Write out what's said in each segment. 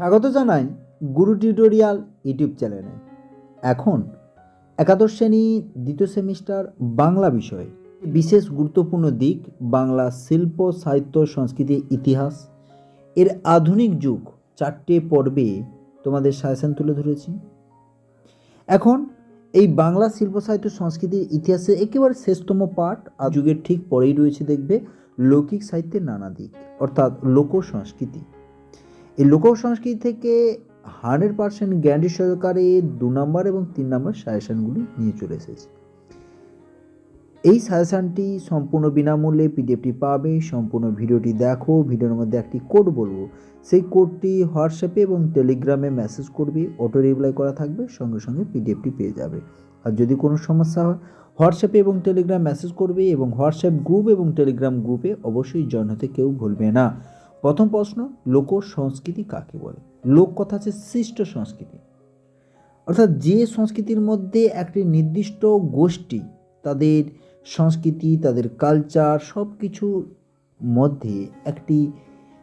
স্বাগত জানাই গুরু tutorial YouTube চ্যানেলে। এখন একাদশ শ্রেণি, দ্বিতীয় সেমিস্টার বাংলা বিষয় বিশেষ গুরুত্বপূর্ণ দিক বাংলা শিল্প, সাহিত্য, সংস্কৃতি, ইতিহাস। এর আধুনিক যুগ চারটে পর্বে তোমাদের সাজেশন তুলে ধরেছি। এখন এই বাংলা শিল্প, সাহিত্য সংস্কৃতির ইতিহাসে একেবারে শেষতম পাঠ, আর যুগের ঠিক পরেই রয়েছে দেখবে লৌকিক সাহিত্যের নানা দিক, অর্থাৎ লোক সংস্কৃতি। এই লোক সংস্কৃতি থেকে হান্ড্রেড পার্সেন্ট গ্যারান্টি সহকারে দু নম্বর এবং তিন নম্বর সাজেশানগুলি নিয়ে চলে এসেছে। এই সাজেশানটি সম্পূর্ণ বিনামূল্যে পিডিএফটি পাবে, সম্পূর্ণ ভিডিওটি দেখো, ভিডিওর মধ্যে একটি কোড বলব। সেই কোডটি হোয়াটসঅ্যাপে এবং টেলিগ্রামে মেসেজ করবে, অটো রিপ্লাই করা থাকবে, সঙ্গে সঙ্গে পিডিএফটি পেয়ে যাবে। আর যদি কোনো সমস্যা হয়, হোয়াটসঅ্যাপে এবং টেলিগ্রাম মেসেজ করবে এবং হোয়াটসঅ্যাপ গ্রুপ এবং টেলিগ্রাম গ্রুপে অবশ্যই জয়েন হতে কেউ ভুলবে না। প্রথম প্রশ্ন, লোক সংস্কৃতি কাকে বলে? লোক কথা হচ্ছে সৃষ্ট সংস্কৃতি। অর্থাৎ যে সংস্কৃতির মধ্যে একটি নির্দিষ্ট গোষ্ঠী, তাদের সংস্কৃতি, তাদের কালচার সব কিছুর মধ্যে একটি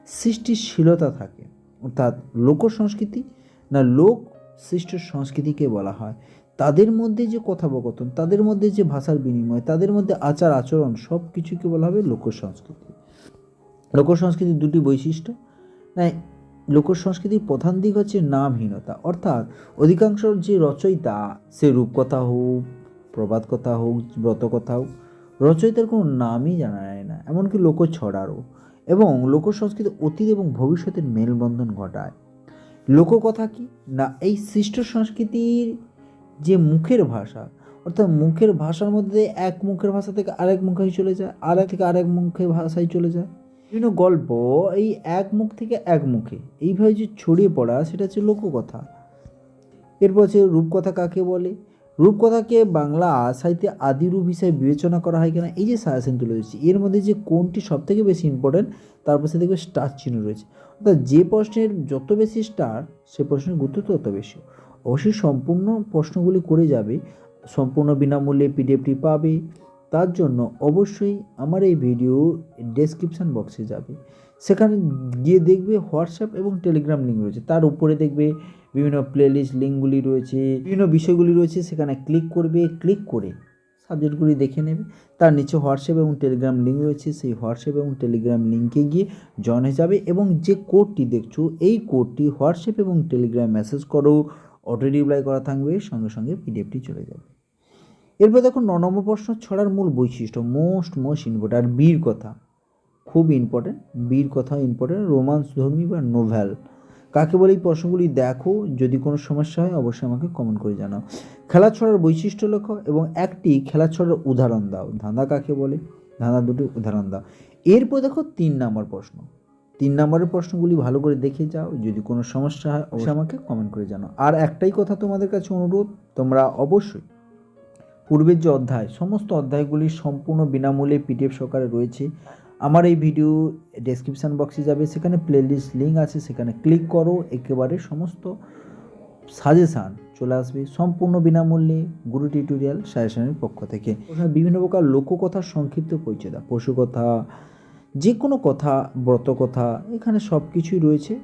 সৃষ্টিশীলতা থাকে। অর্থাৎ লোক সংস্কৃতি না লোক সৃষ্ট সংস্কৃতিকে বলা হয়। তাদের মধ্যে যে কথোপকথন তাদের মধ্যে যে ভাষার বিনিময়, তাদের মধ্যে আচার আচরণ সব কিছুকে বলা হবে লোক সংস্কৃতি। লোক সংস্কৃতির দুটি বৈশিষ্ট্য। না লোকসংস্কৃতির প্রধান দিক হচ্ছে নামহীনতা। অর্থাৎ অধিকাংশ যে রচয়িতা, সে রূপকথা হোক প্রবাদ কথা হোক, ব্রতকথা হোক, রচয়িতার কোনো নামই জানা যায় না, এমনকি লোক ছড়ারও এবং লোক সংস্কৃতি অতীত এবং ভবিষ্যতের মেলবন্ধন ঘটায়। লোককথা কি? না, এই সৃষ্ট সংস্কৃতির যে মুখের ভাষা, অর্থাৎ মুখের ভাষার মধ্যে এক মুখের ভাষা থেকে আরেক মুখে চলে যায় আর এক থেকে আরেক মুখের ভাষায় চলে যায়। বিভিন্ন গল্প এই এক মুখ থেকে এক মুখে। এইভাবে যে ছড়িয়ে পড়া, সেটা হচ্ছে লোককথা। এরপর হচ্ছে রূপকথা কাকে বলে? রূপকথাকে বাংলা সাহিত্যে আদি রূপ হিসেবে বিবেচনা করা হয় কিনা? এই যে সাজেশন তুলে দিচ্ছি এর মধ্যে যে কোনটি সব থেকে বেশি ইম্পর্টেন্ট তার পাশে দেখবে স্টার চিহ্ন রয়েছে। অর্থাৎ যে প্রশ্নের যত বেশি স্টার সে প্রশ্নের গুরুত্ব তত বেশি। অবশ্যই সম্পূর্ণ প্রশ্নগুলি করে যাবে, সম্পূর্ণ বিনামূল্যে পিডিএফটি পাবে তার জন্য অবশ্যই আমার এই ভিডিও ডেসক্রিপশান বক্সে যাবে। সেখানে গিয়ে দেখবে হোয়াটসঅ্যাপ এবং টেলিগ্রাম লিঙ্ক রয়েছে। তার উপরে দেখবে বিভিন্ন প্লেলিস্ট লিঙ্কগুলি রয়েছে, বিভিন্ন বিষয়গুলি রয়েছে। সেখানে ক্লিক করবে ক্লিক করে সাবজেক্টগুলি দেখে নেবে। তার নিচে হোয়াটসঅ্যাপ এবং টেলিগ্রাম লিঙ্ক রয়েছে। সেই হোয়াটসঅ্যাপ এবং টেলিগ্রাম লিঙ্কে গিয়ে জয়েন হয়ে যাবে এবং যে কোডটি দেখছ, এই কোডটি হোয়াটসঅ্যাপ এবং টেলিগ্রাম মেসেজ করো অটো রিপ্লাই করা থাকবে, সঙ্গে সঙ্গে পিডিএফটি চলে যাবে। এরপর দেখো ন নম্বর প্রশ্ন ছড়ার মূল বৈশিষ্ট্য মোস্ট মোস্ট ইম্পর্টেন্ট আর বীর কথা। খুব ইম্পর্টেন্ট বীর কথা ইম্পর্টেন্ট রোমান্স ধর্মী বা নোভেল কাকে বলে এই প্রশ্নগুলি দেখো যদি কোনো সমস্যা হয় অবশ্যই আমাকে কমেন্ট করে জানাও। খেলা ছড়ার বৈশিষ্ট্য লেখো এবং একটি খেলা ছড়ার উদাহরণ দাও। ধাঁধা কাকে বলে? ধাঁধা দুটি উদাহরণ দাও। এরপর দেখো তিন নম্বর প্রশ্ন। তিন নম্বরের প্রশ্নগুলি ভালো করে দেখে যাও যদি কোনো সমস্যা হয় অবশ্যই আমাকে কমেন্ট করে জানাও। আর একটাই কথা তোমাদের কাছে অনুরোধ তোমরা অবশ্যই পূর্বের যে অধ্যায়, সমস্ত অধ্যায়গুলি সম্পূর্ণ বিনামূল্যে পিডিএফ সহকারে রয়েছে। আমার এই ভিডিও ডেসক্রিপশান বক্সে যাবে, সেখানে প্লেলিস্ট লিঙ্ক আছে, সেখানে ক্লিক করো, একেবারে সমস্ত সাজেশান চলে আসবে, সম্পূর্ণ বিনামূল্যে গুরু টিউটোরিয়াল সাজেশনের পক্ষ থেকে। বিভিন্ন প্রকার লোককথার সংক্ষিপ্ত পরিচয় দাও, পশুকথা যে কোনো কথা, ব্রতকথা, এখানে সব কিছুই রয়েছে।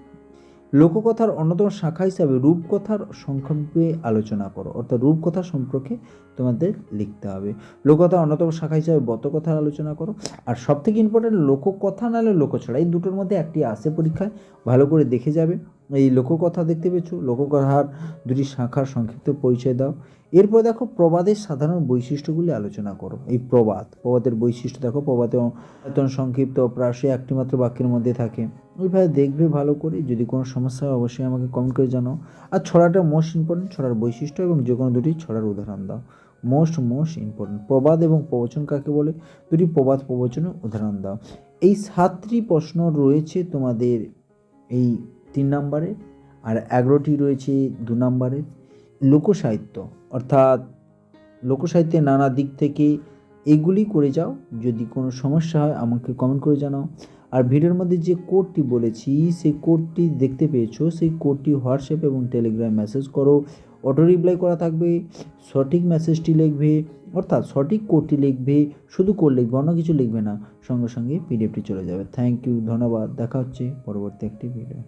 লোককথার অন্যতম শাখা হিসাবে রূপকথার সংক্ষেপে আলোচনা করো। অর্থাৎ রূপকথা সম্পর্কে তোমাদের লিখতে হবে। লোককথার অন্যতম শাখা হিসাবে বতকথার আলোচনা করো। আর সবথেকে ইম্পর্টেন্ট লোককথা নাহলে লোকছড়া। এই দুটোর মধ্যে একটি আসে পরীক্ষায়। ভালো করে দেখে যাবে। এই লোককথা দেখতে পেয়েছ? লোককথার দুটি শাখার সংক্ষিপ্ত পরিচয় দাও। এরপর দেখো প্রবাদের সাধারণ বৈশিষ্ট্যগুলি আলোচনা করো। এই প্রবাদ, প্রবাদের বৈশিষ্ট্য দেখো। প্রবাদে আয়তন সংক্ষিপ্ত, প্রায়শই একটি মাত্র বাক্যের মধ্যে থাকে। ওইভাবে দেখবে ভালো করে। যদি কোনো সমস্যা হয়, অবশ্যই আমাকে কমেন্ট করে জানাও। আর ছড়াটা মোস্ট ইম্পর্টেন্ট ছড়ার বৈশিষ্ট্য এবং যে কোনো দুটি ছড়ার উদাহরণ দাও। মোস্ট মোস্ট ইম্পর্টেন্ট প্রবাদ এবং প্রবচন কাকে বলে? দুটি প্রবাদ, প্রবচনের উদাহরণ দাও। এই সাতটি প্রশ্ন রয়েছে তোমাদের এই তিন নম্বরে আর এগারোটি রয়েছে দু নম্বরে। লোকসাহিত্য, অর্থাৎ লোকসাহিত্যের নানা দিক থেকে এগুলি করে যাও, যদি কোনো সমস্যা হয় আমাকে কমেন্ট করে জানাও। আর ভিডিওর মধ্যে যে কোডটি বলেছি, সেই কোডটি দেখতে পেয়েছ, সেই কোডটি হোয়াটসঅ্যাপ এবং টেলিগ্রাম মেসেজ করো। অটো রিপ্লাই করা থাকবে, সঠিক মেসেজটি লিখবে, অর্থাৎ সঠিক কোডটি লিখবে, শুধু কোড লিখবে, অন্য কিছু লিখবে না। সঙ্গে সঙ্গে পিডিএফটি চলে যাবে। থ্যাংক ইউ ধন্যবাদ। দেখা হচ্ছে পরবর্তী একটি ভিডিও